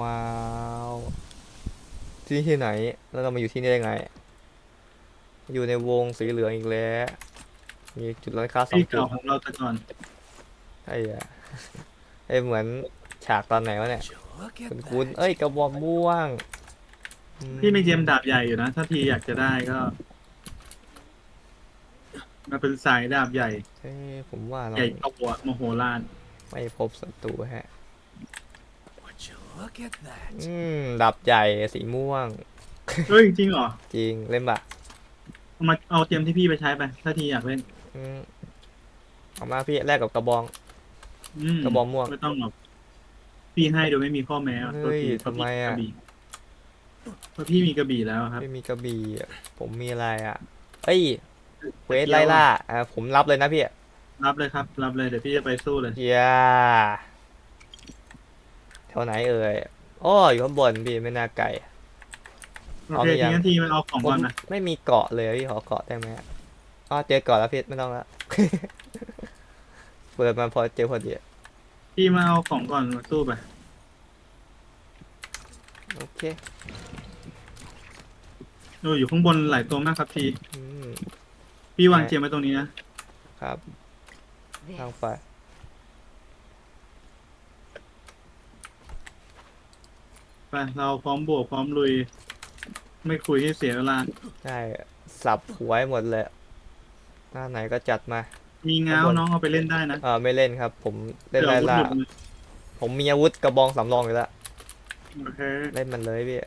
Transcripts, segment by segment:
ว้าว ที่ที่ไหน แล้วเรามาอยู่ที่นี่ได้ไง อยู่ในวงสีเหลืองอีกแล้ว มีจุดร้านค้าสองที่จุดเก่าของเราแต่ก่อนไอ้อะไอ้เหมือนฉากตอนไหนวะเนี่ย Look คุณ at คุณ that. เอ้ยกระบอกม่วงอืพี่มีเกมดาบใหญ่อยู่นะ ถ้าทีอยากจะได้ก็มาเป็นสายดาบใหญ่ เอ้ยผมว่าเราใหญ่โตอะโมโหลานไม่พบศัตรูฮะ Would you look at that? อืมดับใหญ่สีม่วง เฮ้ยจริงเหรอจริงเล่นปะเอามาเอาเตรียมที่พี่ไปใช้ไป ถ้าทีอยากเล่นอืมเอามาพี่แลกกับกระบองอืมกระบอกม่วงไม่ต้องหรอกพี่ให้โดยไม่มีข้อแม้อะเฮ้ยตัวทีทำไมอะเพราะพี่มีกระบี่แล้วครับไม่มีกระบี่อะผมมีอะไรอะเอ้ยเควสไล่ล่าอ่าผมรับเลยนะพี่รับเลยครับ รับเลยเดี๋ยวพี่จะไปสู้เลยเฮียแถ วไหนเอ่ยอ้ออยู่ข้างบนพี่ไม่น่าไกล โอเอาเคหรือยัทีงนั้นทีมันเอาของผก่มอนนะไม่มีเกาะเลยพี่ขอเกาะได้ไหมอ๋อเจอเกาะแล้วพี่ไม่ต้องละ เปิดมาพอเจอพอดีพี่มาเอาของก่อนมาสู้ไปโอเคโอ้ยอยู่ข้างบนหลายตัวมากครับทีอืมพี่วางไหนเจมไว้ตรงนี้นะครับ ทางไป ไปเราพร้อมบวกพร้อมลุย ไม่คุยให้เสียเวลา ใช่สับหัวให้หมดเลยหน้าไหนก็จัดมา มีง้าวน้องเอาไปเล่นได้นะเออไม่เล่นครับ ผมเล่นเดี๋ยวไล่อาวุธล่าหลุดมือผมมีอาวุธกระบองสำรองอยู่แล้วโอเคเล่นมันเลยพี่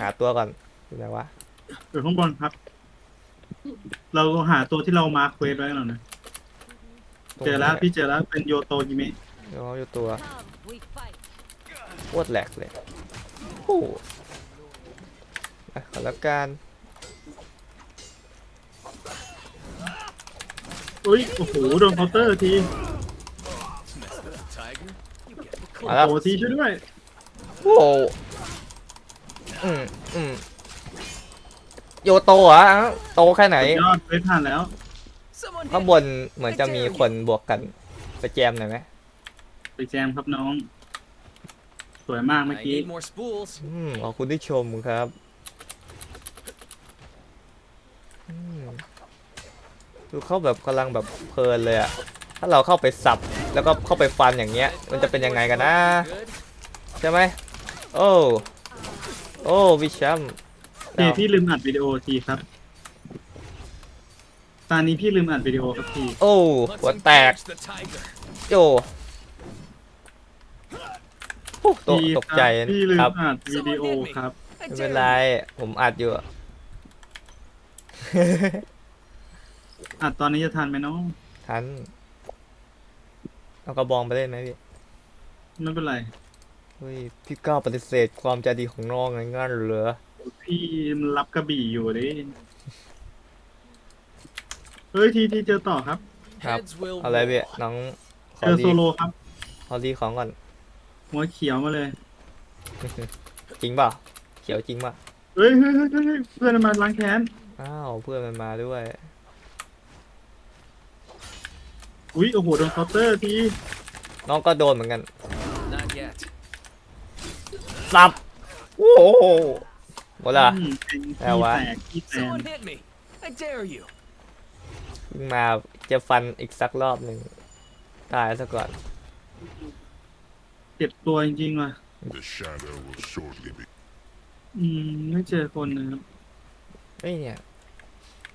หาตัวก่อนอยู่ไหนวะอยู่ข้างบนครับ เราหาตัวที่เรามาร์คเควสไว้ก่อนนะตรงเจอแล้วไหนพี่เจอแล้วเป็นโยโตจิเมะอ๋ออยู่ตัว Come, we fight. โคตรแหลกเลย โอ้โหอะขอละกันอุ้ย โอ้โห โดนเคาน์เตอร์ที Mess with a tiger? You get the โอ้มาแล้วโหทีช่วยด้วย โอ้โหอืมอืมโยโตเหรอะโตแค่ไหน ยอดเควสผ่านแล้ว Someone ข้าง hit บนเหมือนจะมีคนบวกกันไปแจมหน่อยไหมไปแจมครับน้อง สวยมากเมื่อ I กี้ need more spools. อืมขอบคุณที่ชมครับอืมดูเขาแบบกำลังแบบเพลินเลยอะถ้าเราเข้าไปสับแล้วก็เข้าไปฟันอย่างเงี้ย มันจะเป็นยังไงกันนะ Good. ใช่ไหมโอ้โอ้วิชัมเทีพี่ลืมอัดวิดีโอทีครับ ตอนนี้พี่ลืมอัดวิดีโอครับที โอ้ Let's หัวแตก engage the tiger. โจโอ้ ตกทีตกใจครับพี่ลืมครับอัดวิดีโอครับ I ไม่เป็น dare ไร you. ผมอัดอยู่อะ อัดตอนนี้จะทันไหมน้อง ทันเอากระบองไปเล่นไหมพี่ไม่เป็นไร เฮ้ยพี่ก้าวปฏิเสธความใจดีของน้องงั้นเหรอพี่มันรับกระบี่อยู่ดิ เฮ้ยทีทีเจอต่อครับ ครับ Heads will เอาอะไรพี่ roll. น้องขเจออดีโซโลครับ ขอดีของก่อน หัวเขียวมาเลย จริงเปล่าเขียวจริงป่ะเฮ้ยเฮ้ยเฮ้ยเฮ้ยเพื่อนมาล้างแค้นอ้าวเพื่อนมันมาด้วยอุ้ยโอ้โหโดนเคาน์เตอร์ทีน้องก็โดนเหมือนกัน Not yet. สับโอ้โหหมดละ อืมเป็นแปลขี้ว่า แตกขี้แตน Someone hit me. I dare you. เพิ่งมาจะฟันอีกสักรอบหนึ่งตายซะก่อน เจ็บตัวจริงๆว่ะ The shadow will shortly be. อืม ไม่เจอคนนะครับเฮ้ยเนี่ย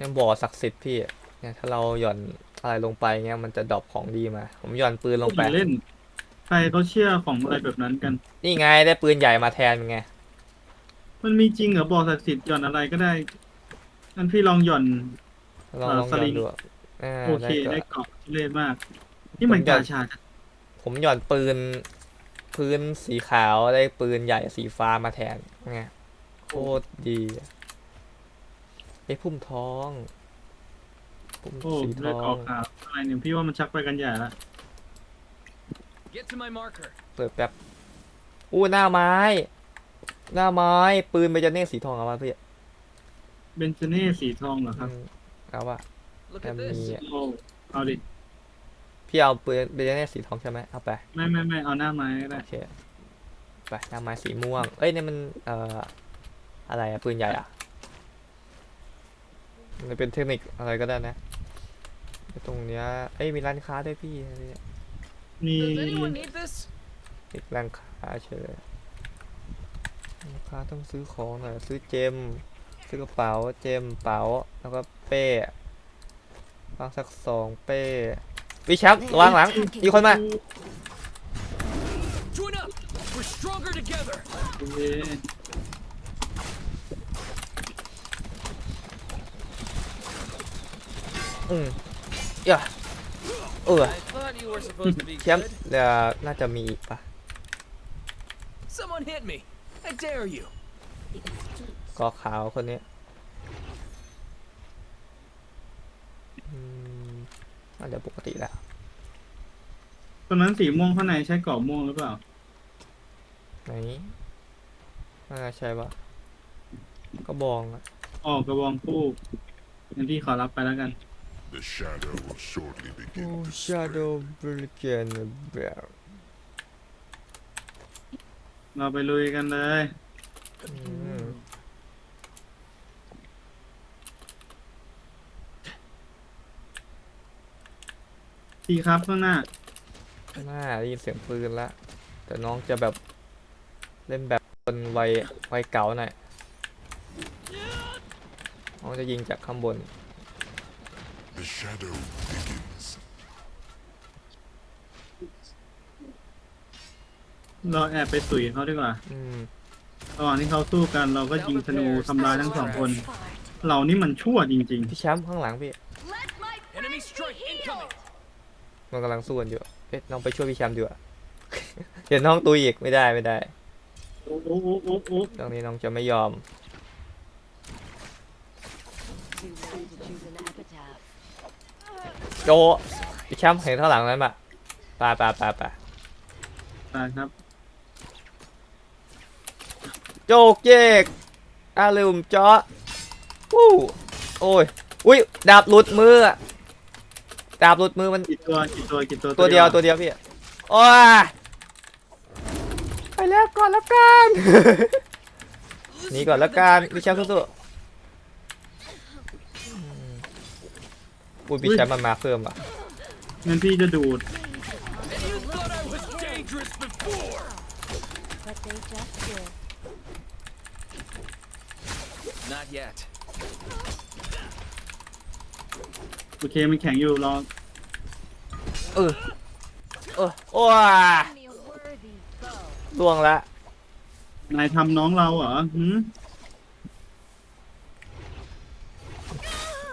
ยังบ่อศักดิ์สิทธิ์พี่อะเนี่ยถ้าเราหย่อนอะไรลงไปเงี้ยมันจะดรอปของดีมา ผมหย่อนปืนลงไปอย่าเล่น ใครเขาเชื่อของอะไรแบบนั้นกัน นี่ไงได้ปืนใหญ่มาแทนไง มันมีจริงเหรอบอกศักดิ์สิทธิ์หย่อนอะไรก็ได้งั้นพี่ลองหย่อน ลองเอ่อลองหสย่อลินงดูอะอ่าโอเค ได้ได้ก็เกาะทุเล่มาก นี่มันผมหย่อนกาชาดผมหย่อนปืน พื้นสีขาวได้ปืนใหญ่สีฟ้ามาแทนไงโคตรดีไอ้พุ่มทองพุ่มโอ้สีทเลือดออองกขาวอะไรเนี่ยพี่ว่ามันชักไปกันใหญ่ละ Get to my marker. เปิดแป๊บอู้หน้าไม้ หน้าไม้ ปืนเบจเน่สีทองเอามาพี่เบนเจเน่สีทองเหรอครับอืมเอาว่า Look Em at this. nghĩ- โอ้เอาดิ พี่เอาปืนเบจเน่สีทองใช่ไหมเอาไปไม่ไม่ไม่เอาหน้าไม้ก็ได้โอเคไปหน้าไม้สีม่วง เอ้ยเนี่ยมันเอ่ออะไรอะปืนใหญ่อะมันเป็นเทคนิคอะไรก็ได้นะตรงเนี้ยเอ้ยมีร้านค้าด้วยพี่มี Does anyone need this? อีกร้านค้าเฉยลูกค้าต้องซื้อของหน่อยซื้อเจม ซื้อกระเป๋าเจมเป๋าแล้วก็เป้วางสักสองเป้ วิแชมป์ระวังหลัง มีคนมา Join up. We're stronger together. โอเคอืมอย่าเออ I thought you were supposed to be แชมป์ good. เดี๋ยวน่าจะมีอีกปะ Someone hit me. I dare you. กอขาวคนนี้อืม น่าจะปกติแล้วตรงนั้นสีม่วงข้างในใช่กรอบม่วงหรือเปล่าไหนน่าจะใช่ปะก็บองอะออกกระบองคู่งั้นพี่ขอรับไปแล้วกัน The shadow will shortly โอ้ begin to spread. Shadow Brilliant Bear เราไปลุยกันเลย อืม พี่ครับข้างหน้าน่าได้ยินเสียงปืนละแต่น้องจะแบบเล่นแบบคนวัยวัยเก่าหน่อยน้องจะยิงจากข้างบน The shadow begins. เราแอบไปสุยเขาดีกว่าอืมระหว่างที่เขาสู้กันเราก็ยิงธนูทำลายทั้งสองคน เรานี่มันชั่วจริง พี่แชมป์ข้างหลังพี่ Enemy strike incoming. มันกำลังสู้กันอยู่เอ๊ะน้องไปช่วยพี่แชมป์ดีกว่าเดี๋ยวน้องตุยอีกไม่ได้ไม่ได้ๆโอ้โอ้โอ้โอ้โอ้ตรงนี้น้องจะไม่ยอม Too late to choose an epitaph. โจพี่แชมป์เห็นข้างหลังนั้นปะไปไปไปไปตายครับ โจกเจกอาลืมเจาะวู้โอ้ยอุ้ยดาบหลุดมืออะ ดาบหลุดมือมันกี่ตัวกี่ตัวกี่ตัวตัวเดียวตัวเดียวพี่โอ้ยไปแล้วก่อนแล้วกันหนีก่อนแล้วกันพี่แชมป์สู้ๆอืมอุ้ยพี่แชมป์มันมาเพิ่มอะงั้นพี่จะดูด โอเคมันแข็งอยู่รอเออเออโอ้ย Only a worthy foe. ล่วงละนายทำน้องเราเหรอหืม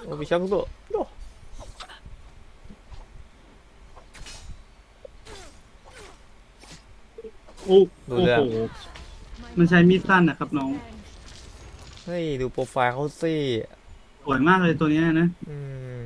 โอ้ยพี่แชมป์สู้ๆโอ้โอ้ดูโอ้เรื่องโหมันใช้มีดสั้นนะครับน้อง เฮ้ย ดูโปรไฟล์เขาสิสวยมากเลยตัวเนี้ยนะ อืม